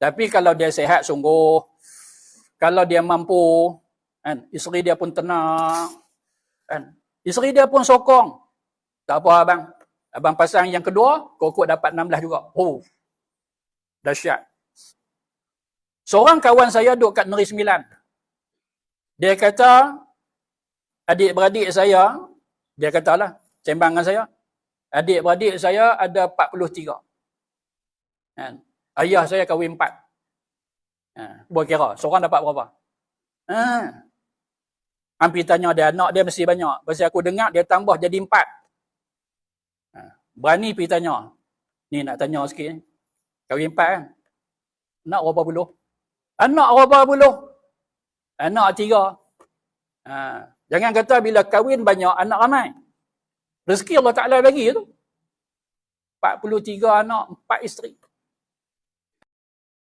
Tapi kalau dia sehat sungguh, kalau dia mampu, kan, isteri dia pun tenang, kan, isteri dia pun sokong. Tak apa abang. Abang pasang yang kedua, kokok dapat 16 juga. Oh, dahsyat. Seorang kawan saya duduk kat Negeri Sembilan. Dia kata, adik-beradik saya, dia katalah, sembang dengan saya, adik-beradik saya ada 43. Kan? Ayah saya kahwin 4. Ha, buat kira, seorang dapat berapa? Ha. Hampir tanya dia, anak dia mesti banyak. Pasal aku dengar dia tambah jadi 4. Ha. Berani pergi tanya. Ni nak tanya sikit. Kahwin 4 kan? Nak berapa puluh? Anak berapa puluh? Anak tiga. Ha. Jangan kata bila kahwin banyak, anak ramai. Rezeki Allah Ta'ala bagi tu. 43 anak, 4 isteri.